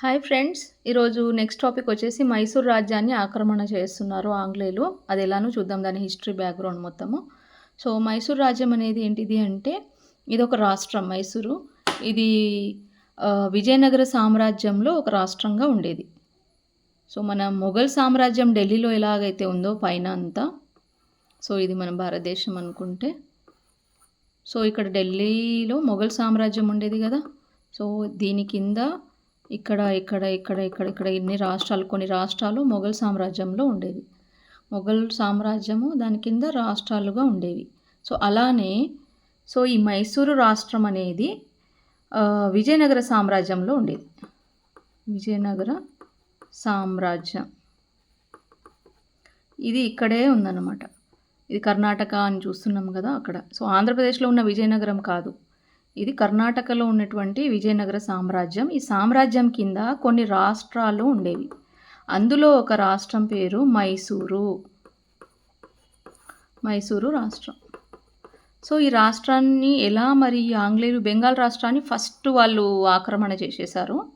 Hi friends ఈరోజు next topic వచ్చేసి మైసూర్ రాజ్యాన్ని ఆక్రమణ చేస్తున్నారు ఆంగ్లేయులు. అది ఎలానో చూద్దాం దాని హిస్టరీ బ్యాక్గ్రౌండ్ మొత్తము. సో మైసూర్ రాజ్యం అనేది ఏంటిది అంటే ఇది ఒక రాష్ట్రం మైసూరు. ఇది విజయనగర సామ్రాజ్యంలో ఒక రాష్ట్రంగా ఉండేది. సో మన మొఘల్ సామ్రాజ్యం ఢిల్లీలో ఎలాగైతే ఉందో పైన అంతా. సో ఇది మన భారతదేశం అనుకుంటే. సో ఇక్కడ ఢిల్లీలో మొఘల్ సామ్రాజ్యం ఉండేది కదా. సో దీని కింద ఇక్కడ ఇక్కడ ఇక్కడ ఇక్కడ ఇక్కడ ఇన్ని రాష్ట్రాలు కొన్ని రాష్ట్రాలు మొఘల్ సామ్రాజ్యంలో ఉండేవి. మొఘల్ సామ్రాజ్యము దాని కింద రాష్ట్రాలుగా ఉండేవి. సో అలానే సో ఈ మైసూరు రాష్ట్రం అనేది విజయనగర సామ్రాజ్యంలో ఉండేది. విజయనగర సామ్రాజ్యం. ఇది ఇక్కడే ఉందన్నమాట. ఇది కర్ణాటక అని చూస్తున్నాం కదా అక్కడ. సో ఆంధ్రప్రదేశ్లో ఉన్న విజయనగరం కాదు. ఇది కర్ణాటకలో ఉన్నటువంటి విజయనగర సామ్రాజ్యం. ఈ సామ్రాజ్యం కింద కొన్ని రాష్ట్రాలు ఉండేవి. అందులో ఒక రాష్ట్రం పేరు మైసూరు. మైసూరు రాష్ట్రం. సో ఈ రాష్ట్రాన్ని ఎలా మరి ఆంగ్లేయులు బెంగాల్ రాష్ట్రాన్ని ఫస్ట్ వాళ్ళు ఆక్రమణ చేసేసారు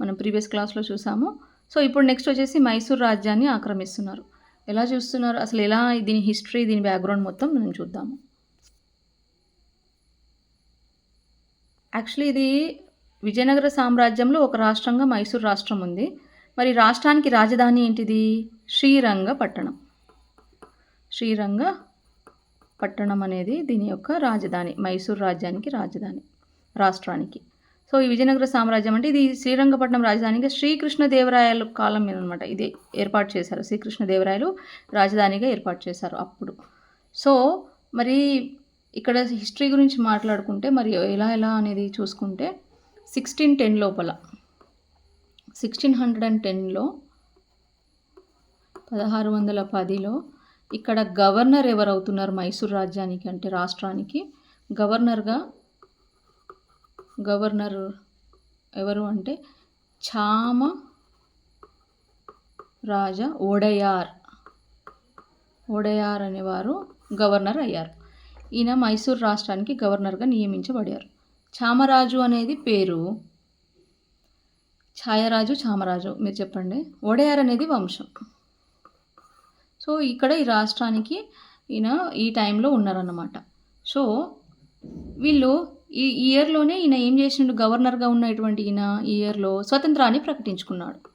మనం ప్రీవియస్ క్లాస్లో చూసాము. సో ఇప్పుడు నెక్స్ట్ వచ్చేసి మైసూరు రాజ్యాన్ని ఆక్రమిస్తున్నారు. ఎలా చూస్తున్నారు? అసలు ఎలా దీని హిస్టరీ దీని బ్యాక్గ్రౌండ్ మొత్తం మనం చూద్దాము. యాక్చువల్లీ ఇది విజయనగర సామ్రాజ్యంలో ఒక రాష్ట్రంగా మైసూర్ రాష్ట్రం ఉంది. మరి రాష్ట్రానికి రాజధాని ఏంటిది? శ్రీరంగపట్టణం శ్రీరంగ పట్టణం అనేది దీని యొక్క రాజధాని మైసూర్ రాజ్యానికి రాజధాని రాష్ట్రానికి. సో ఈ విజయనగర సామ్రాజ్యం అంటే ఇది శ్రీరంగపట్నం రాజధానిగా శ్రీకృష్ణదేవరాయల కాలం మీద అనమాట ఇది ఏర్పాటు చేశారు. శ్రీకృష్ణదేవరాయలు రాజధానిగా ఏర్పాటు చేశారు అప్పుడు. సో మరి ఇక్కడ హిస్టరీ గురించి మాట్లాడుకుంటే మరి ఎలా ఎలా అనేది చూసుకుంటే సిక్స్టీన్ టెన్ లోపల సిక్స్టీన్ హండ్రెడ్ అండ్ టెన్లో పదహారు వందల పదిలో ఇక్కడ గవర్నర్ ఎవరు అవుతున్నారు మైసూర్ రాజ్యానికి అంటే రాష్ట్రానికి? గవర్నర్గా గవర్నర్ ఎవరు అంటే చామ రాజా ఓడయార్. ఓడయార్ అనేవారు గవర్నర్ అయ్యారు. ఈయన మైసూర్ రాష్ట్రానికి గవర్నర్గా నియమించబడారు. చామరాజు అనేది పేరు. ఛాయరాజు చామరాజు మీరు చెప్పండి. ఒడయార్ అనేది వంశం. సో ఇక్కడ ఈ రాష్ట్రానికి ఈయన ఈ టైంలో ఉన్నారన్నమాట. సో వీళ్ళు ఈ ఇయర్లోనే ఈయన ఏం చేసిండు? గవర్నర్గా ఉన్నటువంటి ఈయన ఈ ఇయర్లో స్వతంత్రాన్ని ప్రకటించుకున్నాడు.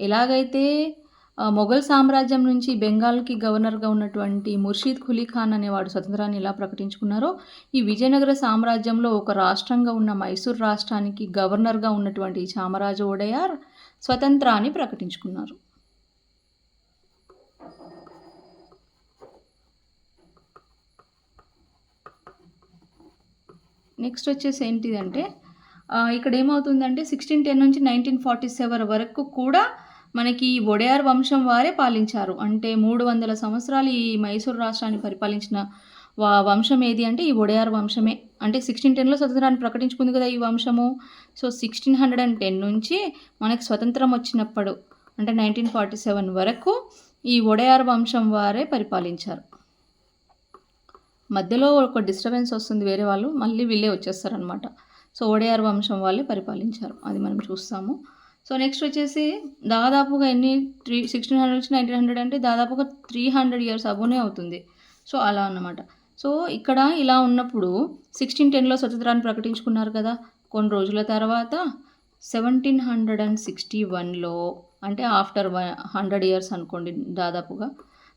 ఎలాగైతే మొఘల్ సామ్రాజ్యం నుంచి బెంగాల్కి గవర్నర్గా ఉన్నటువంటి ముర్షీద్ ఖులీ ఖాన్ అనేవాడు స్వతంత్రాన్ని ఎలా ప్రకటించుకున్నారో ఈ విజయనగర సామ్రాజ్యంలో ఒక రాష్ట్రంగా ఉన్న మైసూర్ రాష్ట్రానికి గవర్నర్గా ఉన్నటువంటి చామరాజు ఒడయార్ స్వతంత్రాన్ని ప్రకటించుకున్నారు. నెక్స్ట్ వచ్చేసి ఏంటిదంటే ఇక్కడ ఏమవుతుందంటే సిక్స్టీన్ టెన్ నుంచి నైన్టీన్ ఫార్టీ సెవెన్ వరకు కూడా మనకి ఈ ఒడయార్ వంశం వారే పాలించారు. అంటే మూడు వందల సంవత్సరాలు ఈ మైసూరు రాష్ట్రాన్ని పరిపాలించిన వా వంశం ఏది అంటే ఈ ఒడయార్ వంశమే. అంటే సిక్స్టీన్ టెన్లో స్వతంత్రాన్ని ప్రకటించుకుంది కదా ఈ వంశము. So sixteen hundred and ten నుంచి మనకి స్వతంత్రం వచ్చినప్పుడు అంటే నైన్టీన్ ఫార్టీ సెవెన్ వరకు ఈ ఒడయార్ వంశం వారే పరిపాలించారు. మధ్యలో ఒక డిస్టర్బెన్స్ వస్తుంది వేరే వాళ్ళు మళ్ళీ వీళ్ళే వచ్చేస్తారనమాట సో ఒడయార్ వంశం వాళ్ళే పరిపాలించారు. అది మనం చూస్తాము. సో నెక్స్ట్ వచ్చేసి దాదాపుగా ఎన్ని త్రీ సిక్స్టీన్ హండ్రెడ్ నుంచి నైన్టీన్ హండ్రెడ్ అంటే దాదాపుగా త్రీ హండ్రెడ్ ఇయర్స్ అబోనే అవుతుంది. సో అలా అన్నమాట. సో ఇక్కడ ఇలా ఉన్నప్పుడు సిక్స్టీన్ టెన్లో స్వతంత్రాన్ని ప్రకటించుకున్నారు కదా. కొన్ని రోజుల తర్వాత సెవెంటీన్ హండ్రెడ్ అండ్ సిక్స్టీ వన్లో అంటే ఆఫ్టర్ వన్ హండ్రెడ్ ఇయర్స్ అనుకోండి దాదాపుగా.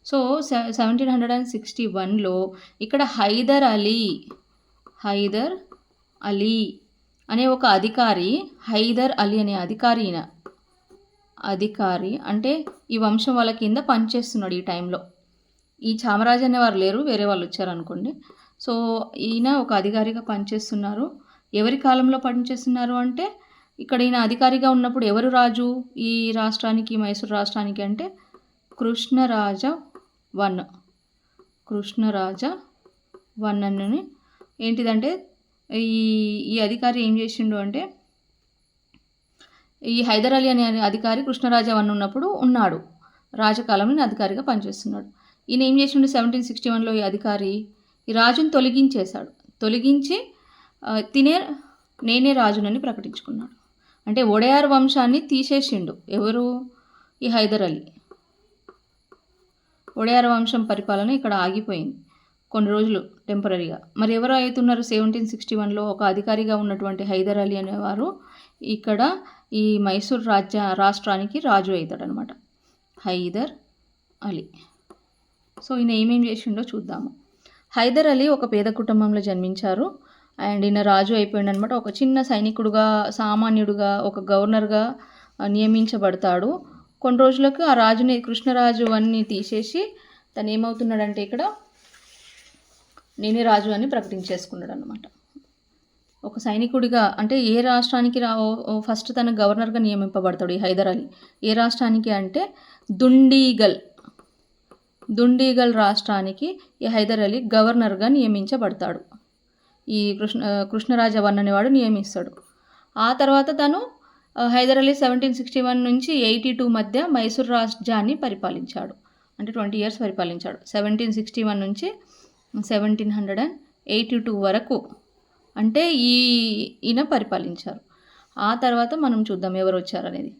So seventeen hundred and sixty వన్లో ఇక్కడ హైదర్ అలీ హైదర్ అలీ అనే ఒక అధికారి హైదర్ అలీ అనే అధికారి ఈయన. అధికారి అంటే ఈ వంశం వాళ్ళ కింద పనిచేస్తున్నాడు ఈ టైంలో. ఈ చామరాజు అనేవారు లేరు వేరే వాళ్ళు వచ్చారనుకోండి. సో ఈయన ఒక అధికారిగా పనిచేస్తున్నారు. ఎవరి కాలంలో పనిచేస్తున్నారు అంటే ఇక్కడ ఈయన అధికారిగా ఉన్నప్పుడు ఎవరు రాజు? ఈ రాష్ట్రానికి మైసూరు రాష్ట్రానికి అంటే కృష్ణరాజ వన్. కృష్ణరాజ వన్ అని ఏంటిదంటే ఈ ఈ అధికారి ఏం చేసిండు అంటే ఈ హైదర్ అలీ అనే అధికారి కృష్ణరాజా వన్ ఉన్నప్పుడు ఉన్నాడు. రాజకాలంలో అధికారిగా పనిచేస్తున్నాడు. ఈయన ఏం చేసిండు సెవెంటీన్ సిక్స్టీ వన్లో ఈ అధికారి ఈ రాజును తొలగించేశాడు. తొలగించి తినే నేనే రాజునని ప్రకటించుకున్నాడు. అంటే ఒడయార్ వంశాన్ని తీసేసిండు ఎవరు? ఈ హైదర్ అలీ. ఒడయార్ వంశం పరిపాలన ఇక్కడ ఆగిపోయింది. కొన్ని రోజులు టెంపరీగా. మరి ఎవరు అవుతున్నారు సెవెంటీన్ సిక్స్టీ వన్లో ఒక అధికారిగా ఉన్నటువంటి హైదర్ అలీ అనేవారు ఇక్కడ ఈ మైసూర్ రాజ్య రాష్ట్రానికి రాజు అవుతాడనమాట హైదర్ అలీ. సో ఈయన ఏమేం చేసిండో చూద్దాము. హైదర్ అలీ ఒక పేద కుటుంబంలో జన్మించారు. అండ్ ఈయన రాజు అయిపోయాడు అనమాట ఒక చిన్న సైనికుడుగా సామాన్యుడుగా ఒక గవర్నర్గా నియమించబడతాడు. కొన్ని రోజులకు ఆ రాజుని కృష్ణరాజు అన్ని తీసేసి తను ఏమవుతున్నాడంటే ఇక్కడ నేనే రాజు అని ప్రకటించేసుకున్నాడు అనమాట ఒక సైనికుడిగా అంటే ఏ రాష్ట్రానికి రా ఓ- ఓ ఫస్ట్ తన గవర్నర్గా నియమింపబడతాడు ఈ హైదర్ అలీ. ఏ రాష్ట్రానికి అంటే దుండీగల్ దుండీగల్ రాష్ట్రానికి ఈ హైదర్ అలీ గవర్నర్గా నియమించబడతాడు. ఈ కృష్ణ కృష్ణరాజ వన్ అనేవాడు నియమిస్తాడు. ఆ తర్వాత తను Hyder Ali seventeen sixty one నుంచి ఎయిటీ టూ మధ్య మైసూర్ రాజ్యాన్ని పరిపాలించాడు. అంటే ట్వంటీ ఇయర్స్ పరిపాలించాడు. సెవెంటీన్ సిక్స్టీ వన్ నుంచి seventeen hundred and eighty two వరకు. అంటే ఈ ఈయన పరిపాలించారు. ఆ తర్వాత మనం చూద్దాం ఎవరు వచ్చారనేది.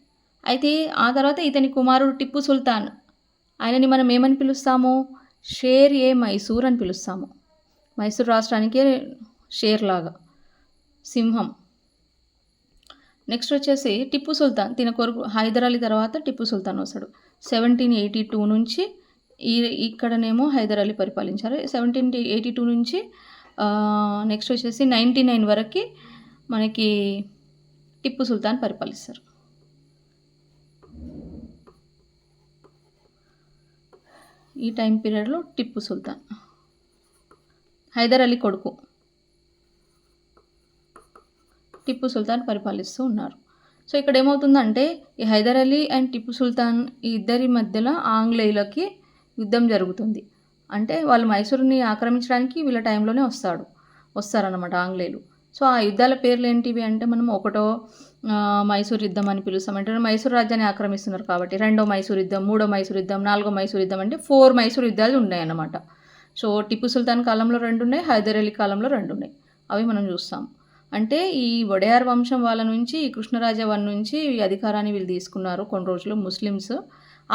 అయితే ఆ తర్వాత ఇతని కుమారుడు టిప్పు సుల్తాన్. ఆయనని మనం ఏమని పిలుస్తాము? షేర్ ఏ మైసూర్ అని పిలుస్తాము. మైసూర్ రాష్ట్రానికే షేర్ లాగా. సింహం. నెక్స్ట్ వచ్చేసి టిప్పు సుల్తాన్. తిన కొరకు హైదర్ తర్వాత టిప్పు సుల్తాన్ వస్తాడు. సెవెంటీన్ ఎయిటీ టూ నుంచి ఈ ఇక్కడనేమో హైదర్ అలీ పరిపాలించారు. సెవెంటీన్ ఎయిటీ టూ నుంచి నెక్స్ట్ వచ్చేసి నైంటీ నైన్ వరకు మనకి టిప్పు సుల్తాన్ పరిపాలిస్తారు. ఈ టైం పీరియడ్లో టిప్పు సుల్తాన్. హైదర్ అలీ కొడుకు. టిప్పు సుల్తాన్ పరిపాలిస్తూ ఉన్నారు. సో ఇక్కడ ఏమవుతుందంటే ఈ హైదర్ అలీ అండ్ టిప్పు సుల్తాన్ ఈ ఇద్దరి మధ్యలో ఆంగ్లేయులకి యుద్ధం జరుగుతుంది. అంటే వాళ్ళు మైసూరుని ఆక్రమించడానికి వీళ్ళ టైంలోనే వస్తాడు. వస్తారన్నమాట ఆంగ్లేయులు. సో ఆ యుద్ధాల పేర్లు ఏంటివి అంటే మనం ఒకటో మైసూర్ యుద్ధం అని పిలుస్తాం. అంటే మైసూర్ రాజ్యాన్ని ఆక్రమిస్తున్నారు కాబట్టి రెండో మైసూర్ యుద్ధం మూడో మైసూర్ యుద్ధం నాలుగో మైసూర్ యుద్ధం అంటే ఫోర్ మైసూర్ యుద్ధాలు ఉన్నాయన్నమాట. సో టిప్పు సుల్తాన్ కాలంలో రెండు ఉన్నాయి హైదర్ అలీ కాలంలో రెండు ఉన్నాయి అవి మనం చూస్తాం. అంటే ఈ వడయార్ వంశం వాళ్ళ నుంచి ఈ కృష్ణరాజ వన్ నుంచి ఈ అధికారాన్ని వీళ్ళు తీసుకున్నారు కొన్ని రోజులు ముస్లిమ్స్.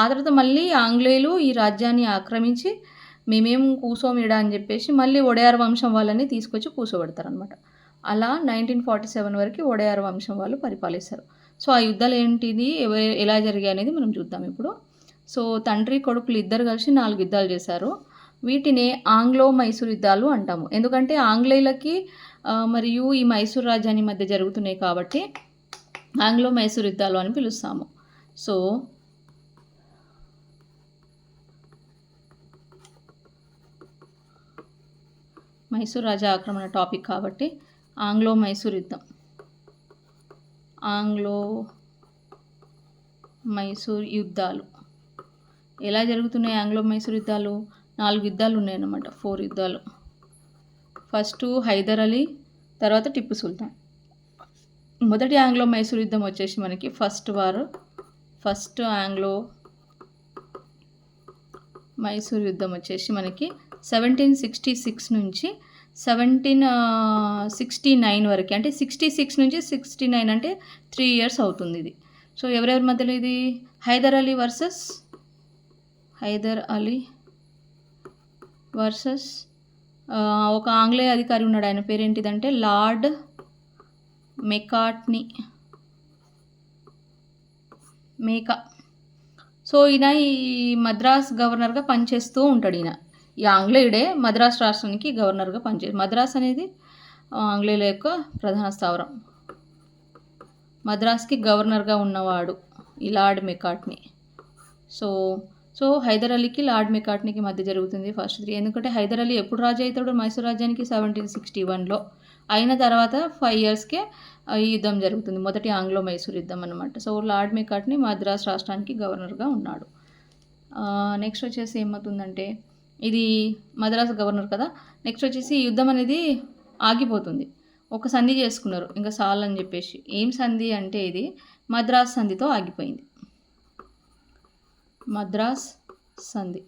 ఆ తర్వాత మళ్ళీ ఆంగ్లేయులు ఈ రాజ్యాన్ని ఆక్రమించి మేమేం కూసోమిడా అని చెప్పేసి మళ్ళీ ఒడయార్ వంశం వాళ్ళని తీసుకొచ్చి కూసోబెడతారనమాట అలా నైన్టీన్ ఫార్టీ సెవెన్ వరకు ఒడయార్ వంశం వాళ్ళు పరిపాలిస్తారు. సో ఆ యుద్ధాలు ఏంటిది ఎలా జరిగాయి అనేది మనం చూద్దాం ఇప్పుడు. సో తండ్రి కొడుకులు ఇద్దరు కలిసి నాలుగు యుద్ధాలు చేశారు. వీటినే ఆంగ్లో మైసూర్ యుద్ధాలు అంటాము. ఎందుకంటే ఆంగ్లేయులకి మరియు ఈ మైసూర్ రాజ్యాన్ని మధ్య జరుగుతున్నాయి కాబట్టి ఆంగ్లో మైసూర్ యుద్ధాలు అని పిలుస్తాము. సో మైసూర్ రాజా ఆక్రమణ టాపిక్ కాబట్టి ఆంగ్లో మైసూర్ యుద్ధం. ఆంగ్లో మైసూర్ యుద్ధాలు. ఎలా జరుగుతున్నాయి ఆంగ్లో మైసూర్ యుద్ధాలు? నాలుగు యుద్ధాలు ఉన్నాయన్నమాట ఫోర్ యుద్ధాలు. ఫస్ట్ హైదర్ అలీ తర్వాత టిప్పు సుల్తాన్. మొదటి ఆంగ్లో మైసూర్ యుద్ధం వచ్చేసి మనకి ఫస్ట్ వారు ఫస్ట్ ఆంగ్లో మైసూర్ యుద్ధం వచ్చేసి మనకి సెవెంటీన్ సిక్స్టీ సిక్స్ నుంచి సెవెంటీన్ సిక్స్టీ నైన్ వరకు. అంటే సిక్స్టీ సిక్స్ నుంచి సిక్స్టీ నైన్ అంటే త్రీ ఇయర్స్ అవుతుంది ఇది. సో ఎవరెవరి మధ్యలో ఇది? హైదర్ అలీ వర్సెస్? హైదర్ అలీ వర్సెస్? ఒక ఆంగ్లేయ అధికారి ఉన్నాడు. ఆయన పేరేంటిదంటే? Lord Macartney. మేకా. సో ఈయన ఈ మద్రాస్ గవర్నర్గా పనిచేస్తూ ఉంటాడు ఈయన. ఈ ఆంగ్లేయుడే మద్రాస్ రాష్ట్రానికి గవర్నర్గా పనిచే మద్రాస్ అనేది ఆంగ్లేయుల యొక్క ప్రధాన స్థావరం. మద్రాస్కి గవర్నర్గా ఉన్నవాడు ఈ lord Macartney. So so Hyder అలీకి lord మెకాట్నీకి మధ్య జరుగుతుంది ఫస్ట్ త్రీ. ఎందుకంటే హైదర్ అలీ ఎప్పుడు రాజు అవుతాడు మైసూర్ రాజ్యానికి సెవెంటీన్ సిక్స్టీ వన్లో. అయిన తర్వాత ఫైవ్ ఇయర్స్కే ఈ యుద్ధం జరుగుతుంది. మొదటి ఆంగ్లో మైసూర్ యుద్ధం అనమాట సో లార్డ్ మెకాట్ని మద్రాస్ రాష్ట్రానికి గవర్నర్గా ఉన్నాడు. నెక్స్ట్ వచ్చేసి ఏమవుతుందంటే ఇది మద్రాస్ గవర్నర్ కదా. నెక్స్ట్ వచ్చేసి యుద్ధం అనేది ఆగిపోతుంది. ఒక సంధి చేసుకున్నారు ఇంకా సాల్ అని చెప్పేసి. ఏం సంధి అంటే ఇది? మద్రాస్ సంధితో ఆగిపోయింది. మద్రాస్ సంధి.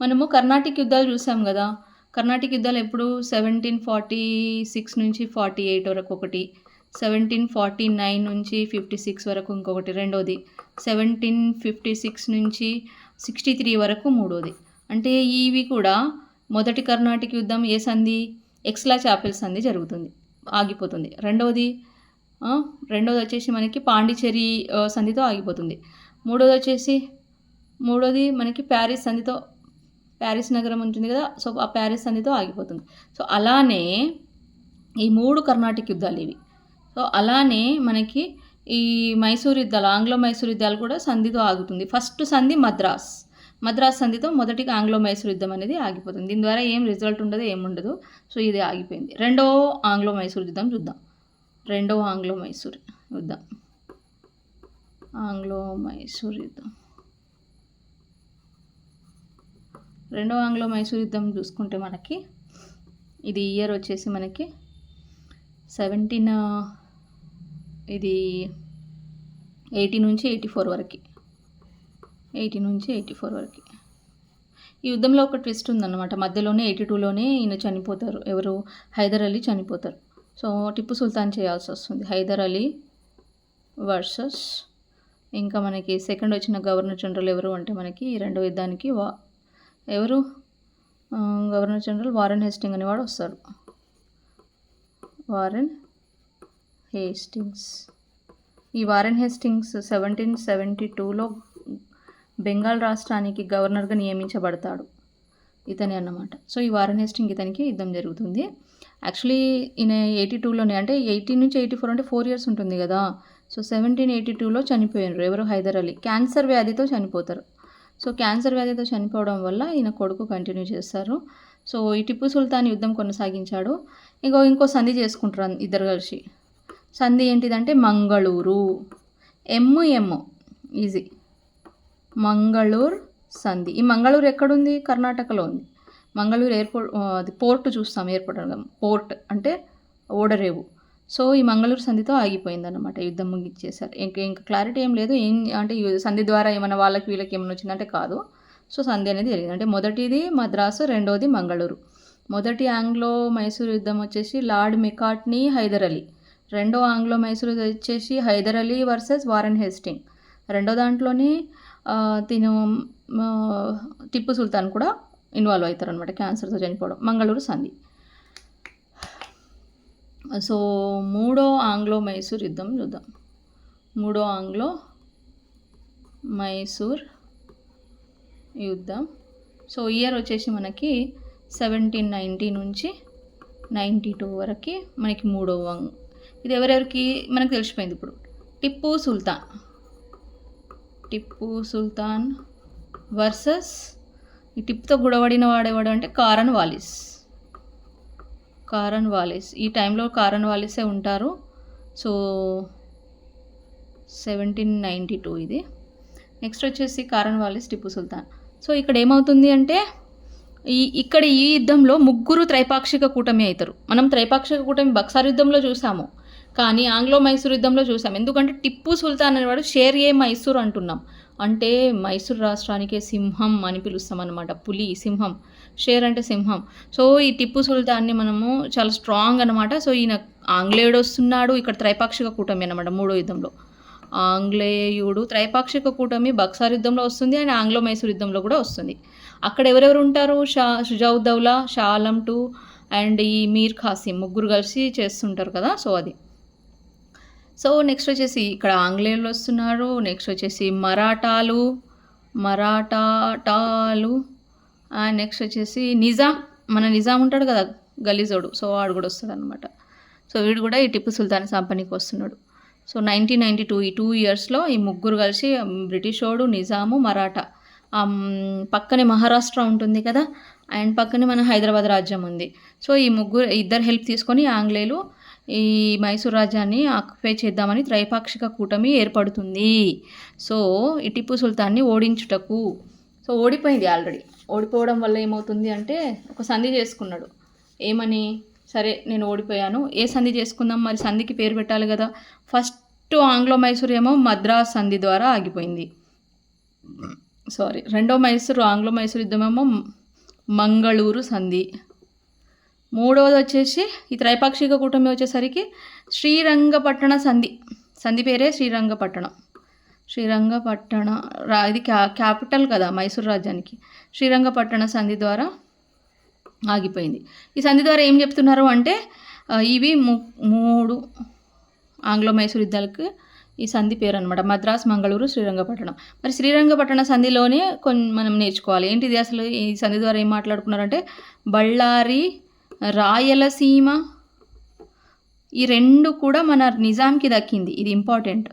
మనము కర్ణాటిక్ యుద్ధాలు చూసాం కదా. కర్ణాటిక్ యుద్ధాలు ఎప్పుడు? సెవెంటీన్ ఫార్టీ సిక్స్ నుంచి ఫార్టీ ఎయిట్ వరకు ఒకటి. సెవెంటీన్ ఫార్టీ నైన్ నుంచి ఫిఫ్టీ సిక్స్ వరకు ఇంకొకటి రెండోది. సెవెంటీన్ ఫిఫ్టీ సిక్స్ నుంచి సిక్స్టీ త్రీ వరకు మూడోది. అంటే ఇవి కూడా మొదటి కర్ణాటక యుద్ధం ఏ సంధి? ఎక్స్లా చాపెల్ సంధి జరుగుతుంది ఆగిపోతుంది. రెండవది రెండవది వచ్చేసి మనకి పాండిచేరి సంధితో ఆగిపోతుంది. మూడోది వచ్చేసి మూడోది మనకి ప్యారిస్ సంధితో ప్యారిస్ నగరం ఉంటుంది కదా సో ఆ ప్యారిస్ సంధితో ఆగిపోతుంది. సో అలానే ఈ మూడు కర్ణాటక యుద్ధాలు ఇవి. సో అలానే మనకి ఈ మైసూర్ యుద్ధాలు ఆంగ్లో మైసూర్ యుద్ధాలు కూడా సంధితో ఆగుతుంది. ఫస్ట్ సంధి మద్రాస్. మద్రాస్ సంధితో మొదటిగా ఆంగ్లో మైసూర్ యుద్ధం అనేది ఆగిపోతుంది. దీని ద్వారా ఏం రిజల్ట్ ఉండదు ఏముండదు సో ఇది ఆగిపోయింది. రెండవ ఆంగ్లో మైసూర్ యుద్ధం చూద్దాం. రెండవ ఆంగ్లో మైసూర్ యుద్ధం. ఆంగ్లో మైసూర్ యుద్ధం. రెండవ ఆంగ్లో మైసూర్ యుద్ధం చూసుకుంటే మనకి ఇది ఇయర్ వచ్చేసి మనకి సెవెంటీన్ ఇది ఎయిటీ నుంచి ఎయిటీ ఫోర్ వరకు. ఎయిటీ నుంచి ఎయిటీ ఫోర్ వరకు. ఈ యుద్ధంలో ఒక ట్విస్ట్ ఉందన్నమాట. మధ్యలోనే ఎయిటీ టూలోనే ఈయన చనిపోతారు. ఎవరు? హైదర్ అలీ చనిపోతారు. సో టిప్పు సుల్తాన్ చేయాల్సి వస్తుంది. హైదర్ అలీ వర్సెస్ ఇంకా మనకి సెకండ్ వచ్చిన గవర్నర్ జనరల్ ఎవరు అంటే మనకి ఈ రెండో యుద్ధానికి వా ఎవరు? గవర్నర్ జనరల్ వారెన్ హేస్టింగ్ అనేవాడు వస్తారు వారెన్ హేస్టింగ్స్. ఈ వారెన్ హేస్టింగ్స్ సెవెంటీన్ సెవెంటీ టూలో బెంగాల్ రాష్ట్రానికి గవర్నర్గా నియమించబడతాడు. ఇతని అన్నమాట. సో ఈ వారెన్ హేస్టింగ్ ఇతనికి యుద్ధం జరుగుతుంది. యాక్చువల్లీ ఈయన ఎయిటీ టూలోనే అంటే ఎయిటీ నుంచి ఎయిటీ ఫోర్ అంటే ఫోర్ ఇయర్స్ ఉంటుంది కదా. సో సెవెంటీన్ ఎయిటీ టూలో చనిపోయినారు ఎవరు? హైదర్ అలీ. క్యాన్సర్ వ్యాధితో చనిపోతారు. సో క్యాన్సర్ వ్యాధితో చనిపోవడం వల్ల ఈయన కొడుకు కంటిన్యూ చేస్తారు. సో ఈ టిప్పు సుల్తాన్ యుద్ధం కొనసాగించాడు. ఇంకో ఇంకో సంధి చేసుకుంటారు ఇద్దరు కలిసి. సంధి ఏంటిదంటే Mangalore. M M. Easy. Mangalore సంధి. ఈ మంగళూరు ఎక్కడుంది? కర్ణాటకలో ఉంది. మంగళూరు ఎయిర్పోర్ట్ అది పోర్ట్ చూస్తాం ఎయిర్పోర్ట్ పోర్ట్ అంటే ఓడరేవు. సో ఈ మంగళూరు సంధితో ఆగిపోయిందన్నమాట యుద్ధం ముగిచ్చేసారు ఇంకా ఇంకా క్లారిటీ ఏం లేదు. ఏం అంటే సంధి ద్వారా ఏమైనా వాళ్ళకి వీళ్ళకి ఏమైనా వచ్చిందంటే కాదు. సో సంధి అనేది జరిగింది. అంటే మొదటిది మద్రాసు రెండోది మంగళూరు. మొదటి ఆంగ్లో మైసూర్ యుద్ధం వచ్చేసి లార్డ్ మికాట్నీ హైదర్ అలీ. రెండో ఆంగ్లో మైసూరు వచ్చేసి Hyder Ali versus Warren Hasting. రెండో దాంట్లోని తిను టిప్పు సుల్తాన్ కూడా ఇన్వాల్వ్ అవుతారు అనమాట క్యాన్సర్తో చనిపోవడం. మంగళూరు సంధి. సో మూడో ఆంగ్లో మైసూర్ యుద్ధం చూద్దాం. మూడో ఆంగ్లో మైసూర్ యుద్ధం. సో ఇయర్ వచ్చేసి మనకి సెవెంటీన్ నైంటీ నుంచి నైంటీ టూ వరకు మనకి మూడో వంగ్ ఇది ఎవరెవరికి? మనకు తెలిసిపోయింది ఇప్పుడు. టిప్పు సుల్తాన్. టిప్పు సుల్తాన్ వర్సెస్ ఈ టిప్తో గొడవడిన వాడేవాడు అంటే కారన్ వాలిస్. కారన్ వాలిస్. ఈ టైంలో కారన్ వాలిసే ఉంటారు. సో సెవెంటీన్ నైంటీ టూ ఇది. నెక్స్ట్ వచ్చేసి Cornwallis Tipu Sultan. So ఇక్కడ ఏమవుతుంది అంటే ఈ ఇక్కడ ఈ యుద్ధంలో ముగ్గురు త్రైపాక్షిక కూటమి అవుతారు. మనం త్రైపాక్షిక కూటమి బక్సార్ యుద్ధంలో చూసాము. కానీ ఆంగ్లో మైసూర్ యుద్ధంలో చూసాం. ఎందుకంటే టిప్పు సుల్తాన్ అనేవాడు షేర్ ఏ మైసూర్ అంటున్నాం. అంటే మైసూర్ రాష్ట్రానికే సింహం అని పిలుస్తాం అనమాట పులి సింహం. షేర్ అంటే సింహం. సో ఈ టిప్పు సుల్తాన్ని మనము చాలా స్ట్రాంగ్ అనమాట సో ఈయన ఆంగ్లేయుడు వస్తున్నాడు. ఇక్కడ త్రైపాక్షిక కూటమి అనమాట మూడో యుద్ధంలో. ఆంగ్లేయుడు త్రైపాక్షిక కూటమి బక్సార్ యుద్ధంలో వస్తుంది అండ్ ఆంగ్లో మైసూర్ యుద్ధంలో కూడా వస్తుంది. అక్కడ ఎవరెవరు ఉంటారు? షా షుజావుద్దౌలా షా ఆలం టూ అండ్ ఈ మీర్ ఖాసిం ముగ్గురు కలిసి చేస్తుంటారు కదా? సో అది. సో నెక్స్ట్ వచ్చేసి ఇక్కడ ఆంగ్లేయులు వస్తున్నారు. నెక్స్ట్ వచ్చేసి మరాఠాలు మరాఠాటాలు. అండ్ నెక్స్ట్ వచ్చేసి నిజాం మన నిజాం ఉంటాడు కదా గలీజోడు. సో వాడు కూడా వస్తాడు అనమాట సో వీడు కూడా ఈ టిప్పు సుల్తాన్ సంపనీకి వస్తున్నాడు. సో నైన్టీన్ నైంటీ టూ ఈ టూ ఇయర్స్లో ఈ ముగ్గురు కలిసి బ్రిటిష్ వాడు నిజాము మరాఠా. పక్కనే మహారాష్ట్ర ఉంటుంది కదా అండ్ పక్కనే మన హైదరాబాద్ రాజ్యం ఉంది. సో ఈ ముగ్గురు ఇద్దరు హెల్ప్ తీసుకొని ఆంగ్లేయులు ఈ మైసూర్ రాజ్యాన్ని ఆక్యుపై చేద్దామని త్రైపాక్షిక కూటమి ఏర్పడుతుంది. సో ఈ టిప్పు సుల్తాన్ని ఓడించుటకు. సో ఓడిపోయింది ఆల్రెడీ. ఓడిపోవడం వల్ల ఏమవుతుంది అంటే ఒక సంధి చేసుకున్నాడు. ఏమని? సరే నేను ఓడిపోయాను. ఏ సంధి చేసుకుందాం? మరి సంధికి పేరు పెట్టాలి కదా. ఫస్ట్ ఆంగ్లో మైసూర్ ఏమో మద్రాస్ సంధి ద్వారా ఆగిపోయింది. సారీ రెండో మైసూరు ఆంగ్లో మైసూర్ యుద్ధమేమో మంగళూరు సంధి. మూడవది వచ్చేసి ఈ త్రైపాక్షిక కూటమి వచ్చేసరికి శ్రీరంగపట్టణ సంధి. సంధి పేరే శ్రీరంగపట్టణం. శ్రీరంగపట్టణ ఇది క్యా క్యాపిటల్ కదా మైసూర్ రాజ్యానికి. శ్రీరంగపట్టణ సంధి ద్వారా ఆగిపోయింది. ఈ సంధి ద్వారా ఏం చెప్తున్నారు అంటే ఇవి ము మూడు ఆంగ్లో మైసూర్ యుద్ధాలకు ఈ సంధి పేరు అనమాట మద్రాస్ మంగళూరు శ్రీరంగపట్టణం. మరి శ్రీరంగపట్టణ సంధిలోనే కొన్ని మనం నేర్చుకోవాలి. ఏంటిది అసలు ఈ సంధి ద్వారా ఏం మాట్లాడుకున్నారంటే బళ్ళారి రాయలసీమ. ఈ రెండు కూడా మన నిజాంకి దక్కింది. ఇది ఇంపార్టెంట్.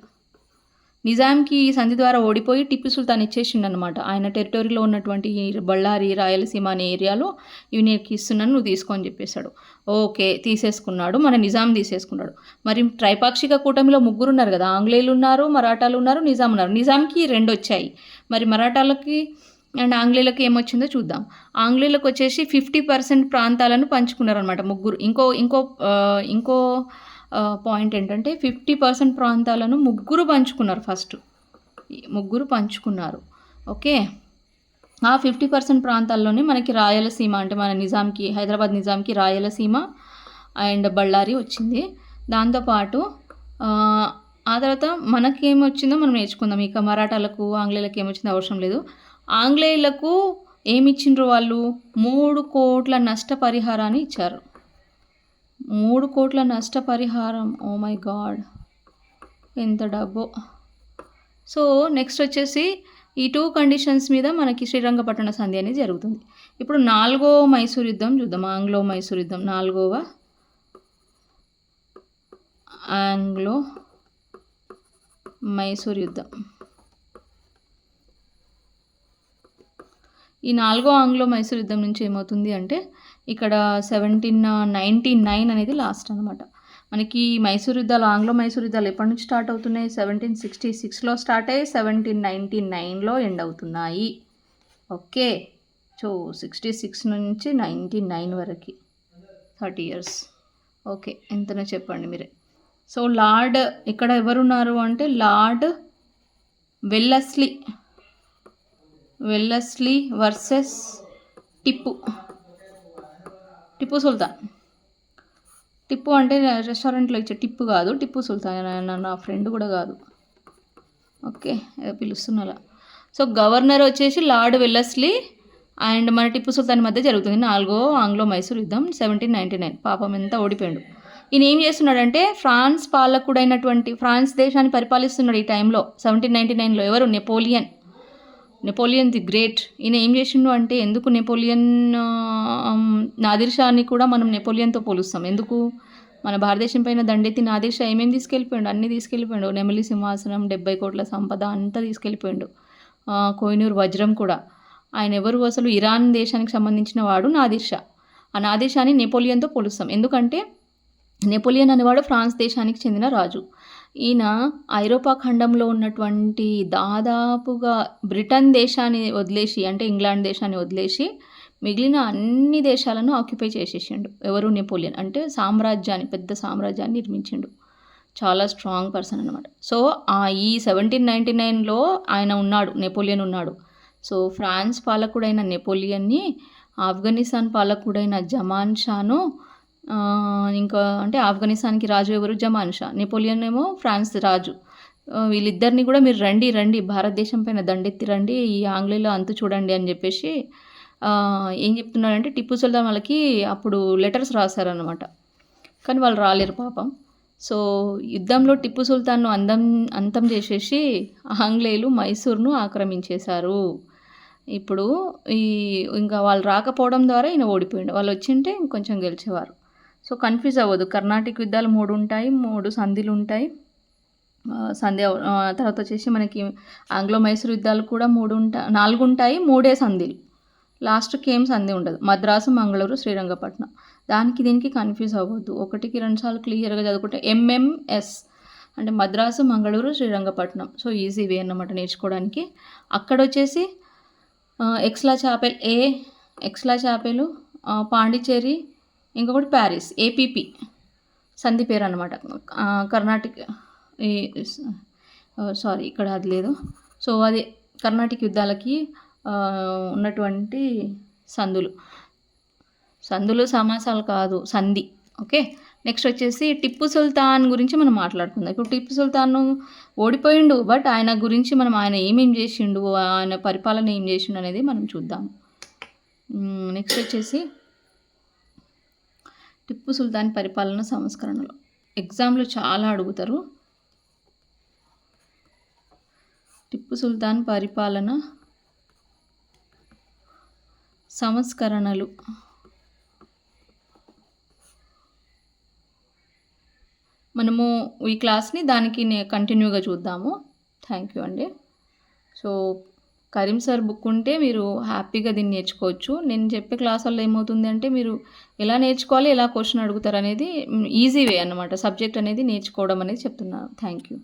నిజాంకి ఈ సంధి ద్వారా ఓడిపోయి టిప్పు సుల్తాన్ ఇచ్చేసిండనమాట ఆయన టెరిటరీలో ఉన్నటువంటి బళ్ళారి రాయలసీమ అనే ఏరియాలో ఇవి నీకు ఇస్తున్నాను నువ్వు తీసుకొని చెప్పేశాడు. ఓకే తీసేసుకున్నాడు. మన నిజాం తీసేసుకున్నాడు. మరి త్రైపాక్షిక కూటమిలో ముగ్గురు ఉన్నారు కదా. ఆంగ్లేయులు ఉన్నారు మరాఠాలు ఉన్నారు నిజాం ఉన్నారు. నిజాంకి రెండు వచ్చాయి. మరి మరాఠాలకి అండ్ ఆంగ్లేయులకు ఏమొచ్చిందో చూద్దాం. ఆంగ్లేయులకు వచ్చేసి ఫిఫ్టీ పర్సెంట్ ప్రాంతాలను పంచుకున్నారు అనమాట ముగ్గురు. ఇంకో ఇంకో ఇంకో పాయింట్ ఏంటంటే ఫిఫ్టీ పర్సెంట్ ప్రాంతాలను ముగ్గురు పంచుకున్నారు ఫస్ట్. ముగ్గురు పంచుకున్నారు. ఓకే? ఆ ఫిఫ్టీ పర్సెంట్ ప్రాంతాల్లోనే మనకి రాయలసీమ అంటే మన నిజాంకి హైదరాబాద్ నిజాంకి రాయలసీమ అండ్ బళ్ళారి వచ్చింది. దాంతోపాటు ఆ, తర్వాత మనకేమొచ్చిందో మనం నేర్చుకుందాం. ఇక మరాఠాలకు ఆంగ్లేయులకు ఏమొచ్చిందో అవసరం లేదు. ఆంగ్లేయులకు ఏమి ఇచ్చిండ్రు వాళ్ళు? మూడు కోట్ల నష్టపరిహారాన్ని ఇచ్చారు. మూడు కోట్ల నష్టపరిహారం. Oh my god. ఎంత డబ్బు. సో నెక్స్ట్ వచ్చేసి ఈ టూ కండిషన్స్ మీద మనకి శ్రీరంగపట్టణ సంధి అనేది జరుగుతుంది. ఇప్పుడు నాలుగో మైసూర్ యుద్ధం చూద్దాం. ఆంగ్లో మైసూర్ యుద్ధం. నాలుగవ ఆంగ్లో మైసూర్ యుద్ధం. ఈ నాలుగో ఆంగ్లో మైసూర్ యుద్ధం నుంచి ఏమవుతుంది అంటే ఇక్కడ సెవెంటీన్ నైంటీ నైన్ అనేది లాస్ట్ అనమాట మనకి మైసూర్ యుద్ధాలు ఆంగ్లో మైసూర్ యుద్ధాలు ఎప్పటి నుంచి స్టార్ట్ అవుతున్నాయి? సెవెంటీన్ సిక్స్టీ సిక్స్లో స్టార్ట్ అయ్యి సెవెంటీన్ నైంటీ నైన్లో ఎండ్ అవుతున్నాయి. ఓకే. సో సిక్స్టీ సిక్స్ నుంచి నైంటీ నైన్ వరకు. Thirty years. ఓకే. ఎంతనో చెప్పండి మీరే. సో లార్డ్ ఇక్కడ ఎవరున్నారు అంటే lord Wellesley Wellesley versus Tipu. Tipu Sultan. Tipu అంటే రెస్టారెంట్లో ఇచ్చే టిప్పు కాదు టిప్పు సుల్తాన్ నా ఫ్రెండ్ కూడా కాదు. ఓకే ఏదో పిలుస్తున్నా సో గవర్నర్ వచ్చేసి లార్డ్ వెల్లస్లీ అండ్ మన టిప్పు సుల్తాన్ మధ్య జరుగుతుంది. నాలుగో ఆంగ్లో మైసూర్ యుద్ధం సెవెంటీన్ నైంటీ నైన్ పాపం ఎంత ఓడిపోయాడు. ఈయన ఏం చేస్తున్నాడంటే ఫ్రాన్స్ పాలకుడైనటువంటి ఫ్రాన్స్ దేశాన్ని పరిపాలిస్తున్నాడు ఈ టైంలో సెవెంటీన్ నైంటీ నైన్లో ఎవరు? నెపోలియన్. Napoleon the great. ఈయన ఏం చేసిండు అంటే ఎందుకు నెపోలియన్ నాదిర్ షాని కూడా మనం నెపోలియన్తో పోలుస్తాం. ఎందుకు? మన భారతదేశం పైన దండెత్తి నాదిర్ షా ఏమేమి తీసుకెళ్ళిపోయాడు? అన్నీ తీసుకెళ్ళిపోయాడు. నెమలి సింహాసనం డెబ్బై కోట్ల సంపద అంతా తీసుకెళ్ళిపోయాడు. కోయినూరు కోహినూర్ వజ్రం కూడా. ఆయన ఎవరు అసలు? ఇరాన్ దేశానికి సంబంధించిన వాడు నాదిర్ షా ఆ నాదిర్ షాని నెపోలియన్తో పోలుస్తాం. ఎందుకంటే నెపోలియన్ అనేవాడు ఫ్రాన్స్ దేశానికి చెందిన రాజు. ఈయన ఐరోపా ఖండంలో ఉన్నటువంటి దాదాపుగా బ్రిటన్ దేశాన్ని వదిలేసి అంటే ఇంగ్లాండ్ దేశాన్ని వదిలేసి మిగిలిన అన్ని దేశాలను ఆక్యుపై చేసేసిండు. ఎవరు? నెపోలియన్. అంటే సామ్రాజ్యాన్ని పెద్ద సామ్రాజ్యాన్ని నిర్మించిండు. చాలా స్ట్రాంగ్ పర్సన్ అనమాట సో ఆ ఈ సెవెంటీన్ నైంటీ నైన్లో ఆయన ఉన్నాడు నెపోలియన్ ఉన్నాడు. సో ఫ్రాన్స్ పాలకుడైన నెపోలియన్ని ఆఫ్ఘనిస్తాన్ పాలకుడైన జమాన్ షాను ఇంకా అంటే ఆఫ్ఘనిస్తాన్కి రాజు ఎవరు? జమాన్ షా. నెపోలియన్ ఏమో ఫ్రాన్స్ రాజు. వీళ్ళిద్దరిని కూడా మీరు రండి రండి. భారతదేశం పైన దండెత్తి రండి. ఈ ఆంగ్లేయులు అంతు చూడండి అని చెప్పేసి ఏం చెప్తున్నారంటే టిప్పు సుల్తాన్ వాళ్ళకి అప్పుడు లెటర్స్ రాశారనమాట కానీ వాళ్ళు రాలేరు పాపం. సో యుద్ధంలో టిప్పు సుల్తాన్ను అందం అంతం చేసేసి ఆంగ్లేయులు మైసూర్ను ఆక్రమించేశారు. ఇప్పుడు ఈ ఇంకా వాళ్ళు రాకపోవడం ద్వారా ఈయన ఓడిపోయిండు. వాళ్ళు వచ్చింటే ఇంకొంచెం గెలిచేవారు. సో కన్ఫ్యూజ్ అవ్వదు. కర్ణాటక యుద్ధాలు మూడు ఉంటాయి మూడు సంధిలు ఉంటాయి సంధి తర్వాత వచ్చేసి మనకి ఆంగ్లో మైసూర్ యుద్ధాలు కూడా మూడు ఉంటాయి నాలుగు ఉంటాయి మూడే సంధిలు. లాస్ట్కి ఏం సంధి ఉండదు. మద్రాసు మంగళూరు శ్రీరంగపట్నం. దానికి దీనికి కన్ఫ్యూజ్ అవ్వద్దు. ఒకటికి రెండుసార్లు క్లియర్గా చదువుకుంటే ఎంఎంఎస్ అంటే Madras Mangalore Srirangapatna. So easy way అన్నమాట నేర్చుకోవడానికి. అక్కడ వచ్చేసి ఎక్స్లా చాపెల్ ఏ ఎక్స్లా చాపెలు పాండిచ్చేరి ఇంకొకటి ప్యారిస్ ఏపీపీ. సంధి పేరు అనమాట కర్ణాటక ఏ సారీ ఇక్కడ అది లేదు. సో అది కర్ణాటక యుద్ధాలకి ఉన్నటువంటి సందులు. సందులు సమాసాలు కాదు సంధి. ఓకే? నెక్స్ట్ వచ్చేసి టిప్పు సుల్తాన్ గురించి మనం మాట్లాడుకుందాం. ఇప్పుడు టిప్పు సుల్తాన్ ఓడిపోయిండు బట్ ఆయన గురించి మనం ఆయన ఏమేం చేసిండు ఆయన పరిపాలన ఏం చేసిండు అనేది మనం చూద్దాం. నెక్స్ట్ వచ్చేసి టిప్పు సుల్తాన్ పరిపాలన సంస్కరణలు. ఎగ్జామ్లో చాలా అడుగుతారు. టిప్పు సుల్తాన్ పరిపాలన సంస్కరణలు. మనము ఈ క్లాస్ని దానికి కంటిన్యూగా చూద్దాము. థ్యాంక్ యూ అండి. సో కరీం సార్ బుక్ ఉంటే మీరు హ్యాపీగా దీన్ని నేర్చుకోవచ్చు. నేను చెప్పే క్లాస్ వల్ల ఏమవుతుంది అంటే మీరు ఎలా నేర్చుకోవాలి ఎలా క్వశ్చన్ అడుగుతారు అనేది ఈజీ వే అన్నమాట. సబ్జెక్ట్ అనేది నేర్చుకోవడం అనేది చెప్తున్నాను థ్యాంక్ యూ